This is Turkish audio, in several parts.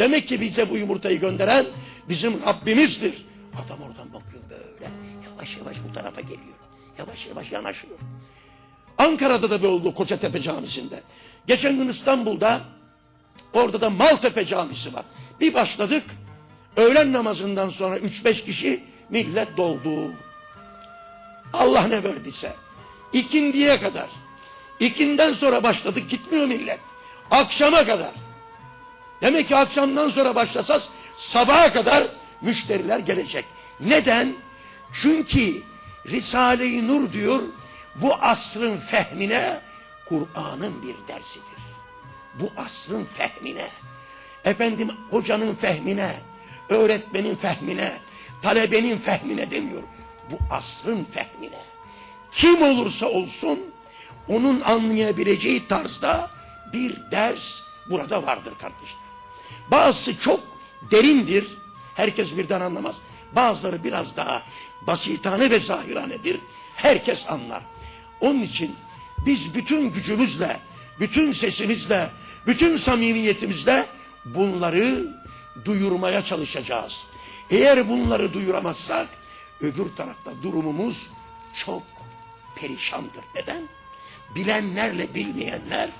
Demek ki bize bu yumurtayı gönderen bizim Rabbimizdir. Adam oradan bakıyor böyle. Yavaş yavaş bu tarafa geliyor. Yavaş yavaş yanaşıyor. Ankara'da da böyle oldu Kocatepe Camisi'nde. Geçen gün İstanbul'da orada da Maltepe Camisi var. Bir başladık. Öğlen namazından sonra 3-5 kişi millet doldu. Allah ne verdiyse. İkindiye kadar. İkinden sonra başladık gitmiyor millet. Akşama kadar. Demek ki akşamdan sonra başlasaz sabaha kadar müşteriler gelecek. Neden? Çünkü Risale-i Nur diyor bu asrın fehmine Kur'an'ın bir dersidir. Bu asrın fehmine, efendim hocanın fehmine, öğretmenin fehmine, talebenin fehmine demiyor. Bu asrın fehmine. Kim olursa olsun onun anlayabileceği tarzda bir ders burada vardır kardeşler. Bazısı çok derindir. Herkes birden anlamaz. Bazıları biraz daha basitane ve zahiranedir. Herkes anlar. Onun için biz bütün gücümüzle, bütün sesimizle, bütün samimiyetimizle bunları duyurmaya çalışacağız. Eğer bunları duyuramazsak öbür tarafta durumumuz çok perişandır. Neden? Bilenlerle bilmeyenler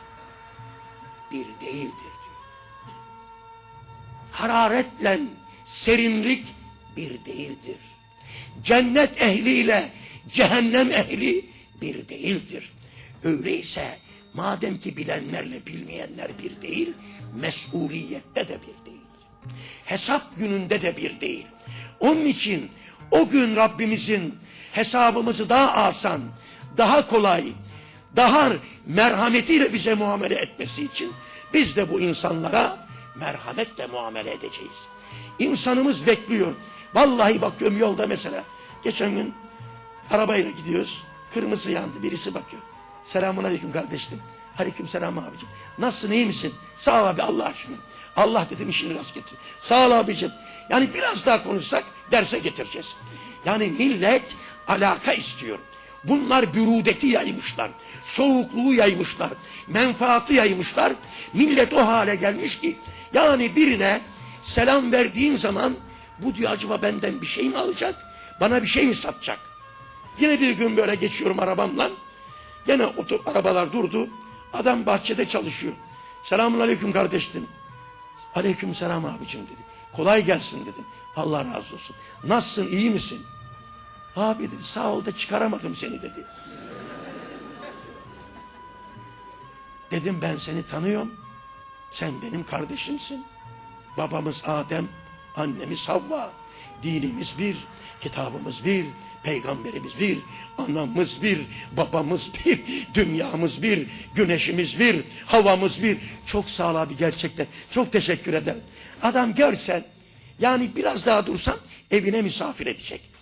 bir değildir. Hararetle serinlik bir değildir. Cennet ehliyle cehennem ehli bir değildir. Öyleyse madem ki bilenlerle bilmeyenler bir değil, mesuliyette de bir değil. Hesap gününde de bir değil. Onun için o gün Rabbimizin hesabımızı daha asan, daha kolay, daha merhametiyle bize muamele etmesi için biz de bu insanlara merhametle muamele edeceğiz. İnsanımız bekliyor. Vallahi bakıyorum yolda mesela. Geçen gün arabayla gidiyoruz. Kırmızı yandı. Birisi bakıyor. Selamun aleyküm kardeşim. Aleyküm selam abicim. Nasılsın iyi misin? Sağ ol abi Allah aşkına. Allah dedim işini rast getir. Sağ ol abicim. Yani biraz daha konuşsak derse getireceğiz. Yani millet alaka istiyor. Bunlar bürudeti yaymışlar. Soğukluğu yaymışlar. Menfaatı yaymışlar. Millet o hale gelmiş ki yani birine selam verdiğim zaman bu diyor acaba benden bir şey mi alacak? Bana bir şey mi satacak? Yine bir gün böyle geçiyorum arabamla. Yine otur, arabalar durdu. Adam bahçede çalışıyor. Selamun aleyküm kardeşim. Aleyküm selam abicim dedi. Kolay gelsin dedim. Allah razı olsun. Nasılsın iyi misin? Abi dedi sağ ol da çıkaramadım seni dedi. Dedim ben seni tanıyorum. Sen benim kardeşimsin. Babamız Adem, annemiz Havva. Dinimiz bir, kitabımız bir, peygamberimiz bir, anamız bir, babamız bir, dünyamız bir, güneşimiz bir, havamız bir. Çok sağ ol abi gerçekten. Çok teşekkür ederim. Adam görsen, yani biraz daha dursan evine misafir edecek.